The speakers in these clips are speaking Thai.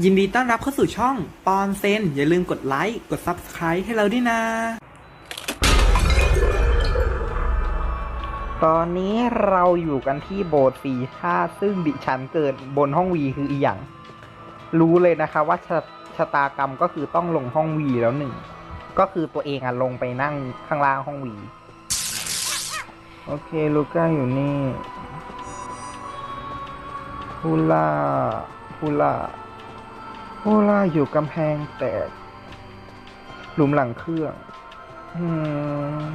ยินดีต้อนรับเข้าสู่ช่องปอนเซนอย่าลืมกดไลค์ กด Subscribe ให้เราด้วยนะ ตอนนี้เราอยู่กันที่โบสถ์สีชาซึ่งดิฉันเกิดบนห้องวีคืออีหยังรู้เลยนะคะว่าชะชะตากรรมก็คือต้องลงห้องวีแล้วหนึ่ง ก็คือตัวเองอะลงไปนั่งข้างล่างห้องวี โอเค ลูก้าอยู่นี่ฮูล่าฮูล่า ฮูล่าอยู่กำแพงแตกหลุมหลังเครื่อง อืม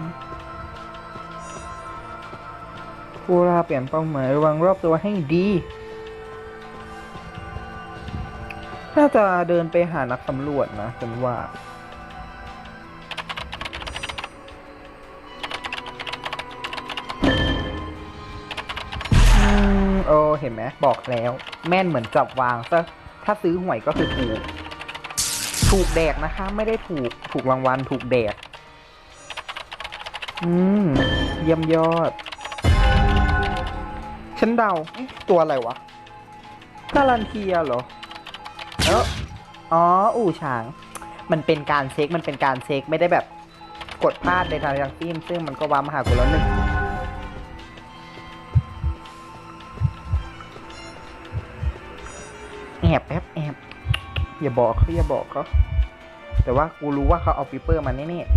ผู้ล่าเปลี่ยนเป้าหมายระวังรอบตัวให้ดี น่าจะเดินไปหานักสำรวจนะฉันว่าอืมโอ้เห็นไหมบอกแล้ว แม่นเหมือนจับวางซะ ถ้าซื้อหวยก็คือถูก ถูกแดกนะคะ ไม่ได้ถูกถูกรางวัลถูกแดก อืม เยี่ยมยอด ฉันเดาตัวอะไรวะการันเทียเหรอเอออ๋อ อู่ช้าง มันเป็นการเช็ค มันเป็นการเช็ค ไม่ได้แบบกดพลาดในทางทั้งสิ้นซึ่งมันก็ว้ามหากูแล้วหนึ่ง อบแอบแอบอย่าบอกเขาอย่าบอกเขาแต่ว่ากูรู้ว่าเขาเอาปิเปอร์มาแน่ๆ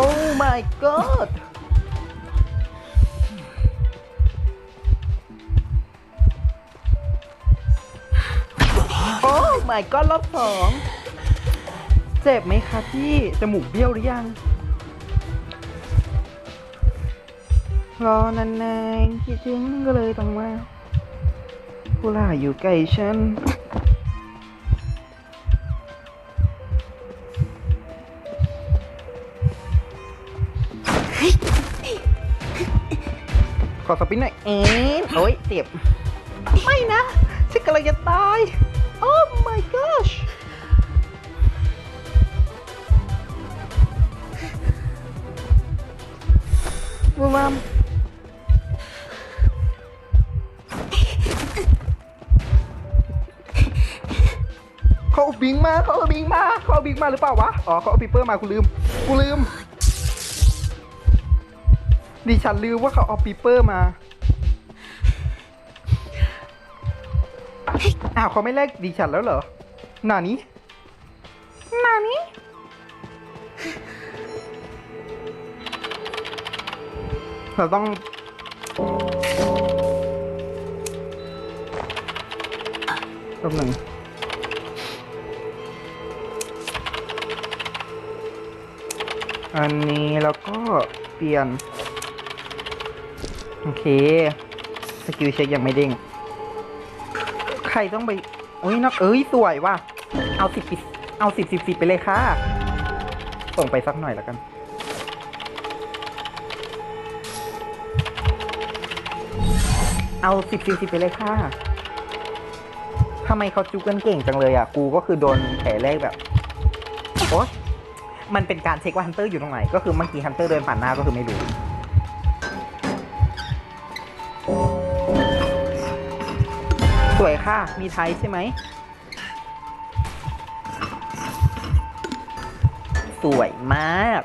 Oh my god โอ้ my god รอบสอง เจ็บไหมคะพี่ จมูกเบี้ยวหรือยัง รอนานๆคิดถึงก็เลยต้องมาผู้ล่าอยู่ใกล้ฉันขอสปินหน่อยเอ๊ะโอ้ยเจ็บ ไม่นะฉันกำลังจะตายโอ้ my gosh บูมามเขาเอาบิงมาเขาเอาบิงมาเขาเอาบิงมาหรือเปล่าวะ อ๋อเขาเอาปีเปอร์มากูลืม กูลืม ดิฉันลืมว่าเขาเอาปีเปอร์มาอ้าวเขาไม่แลกดิฉันแล้วเหรอหนานี้ เราต้อง แป๊บหนึ่งอันนี้แล้วก็เปลี่ยน โอเค สกิลเช็คยังไม่เด้ง ใครต้องไปโอ้ยนักเอ้ย สวยว่ะ เอาสิบเอาสิบสิบสิบไปเลยค่ะ ส่งไปสักหน่อยแล้วกัน เอาสิบสิบสิบไปเลยค่ะทำไมเขาจุกกันเก่งจังเลยอะ กูก็คือโดนแผลแรกแบบ โอ๊ยมันเป็นการเช็คว่าฮันเตอร์อยู่ตรงไหน ก็คือเมื่อกี้ฮันเตอร์เดินผ่านหน้าก็คือไม่รู้ สวยค่ะ มีไทยใช่ไหม สวยมาก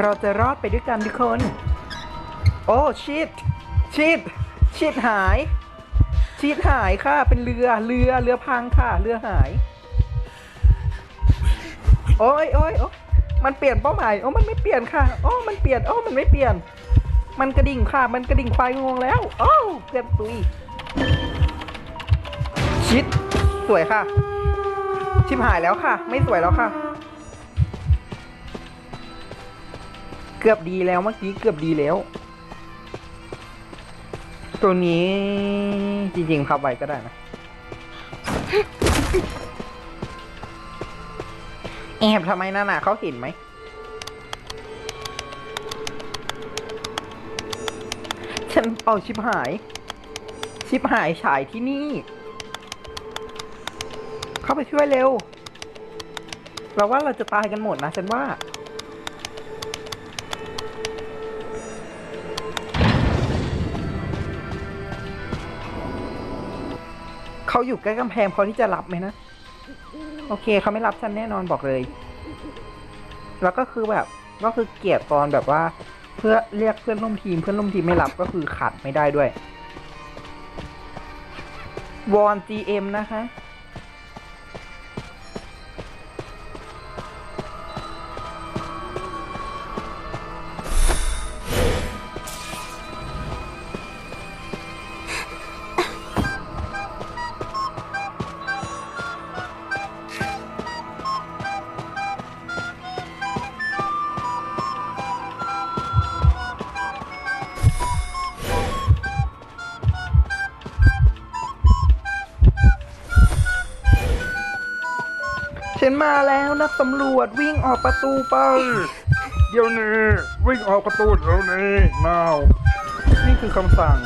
เราจะรอดไปด้วยกันทุกคน อ้ชิดชิดชิดหายชิดหายค่ะ เป็นเรือ เรือ เรือพังค่ะ เรือหาย โอ้ยโอ้ยโอ้มันเปลี่ยนเป้าหมาย โอ้มันไม่เปลี่ยนค่ะ โอ้มันเปลี่ยน โอ้มันไม่เปลี่ยน มันกระดิ่งค่ะ มันกระดิ่งควายงงแล้ว โอ้เกือบตุยชิดสวยค่ะ ชิบหายแล้วค่ะ ไม่สวยแล้วค่ะ เกือบดีแล้วเมื่อกี้เกือบดีแล้ว ตัวนี้จริงๆพับไว้ก็ได้นะแอบทำไมนั่นน่ะเขาเห็นไหมฉันเอาชิบหาย ชิบหายฉายที่นี่ เข้าไปช่วยเร็ว เราว่าเราจะตายกันหมดนะฉันว่า เขาอยู่ใกล้กำแพงพอที่จะรับไหมนะ โอเคเขาไม่รับฉันแน่นอนบอกเลย แล้วก็คือแบบก็คือเกลียดตอนแบบว่า เพื่อเรียกเพื่อนร่วมทีมเพื่อนร่วมทีมไม่รับก็คือขัดไม่ได้ด้วยวอน GM นะคะ ฉันมาแล้วนักสำรวจวิ่งออกประตูไป เดี๋ยวนี้วิ่งออกประตูเดี๋ยวนี้ now นี่คือคำสั่ง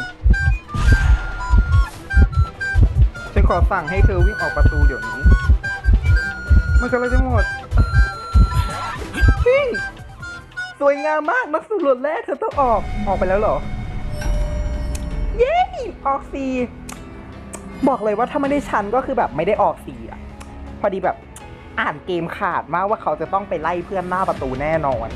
ฉันขอสั่งให้เธอวิ่งออกประตูเดี๋ยวนี้มันกำลังจะหมดวิ่งสวยงามมากนักสำรวจแรกเธอต้องออกออกไปแล้วเหรอ เย้ออกสีบอกเลยว่าถ้าไม่ได้ฉันก็คือแบบไม่ได้ออกสีอะพอดีแบบ อ่านเกมขาดมากว่าเขาจะต้องไปไล่เพื่อนหน้าประตูแน่นอน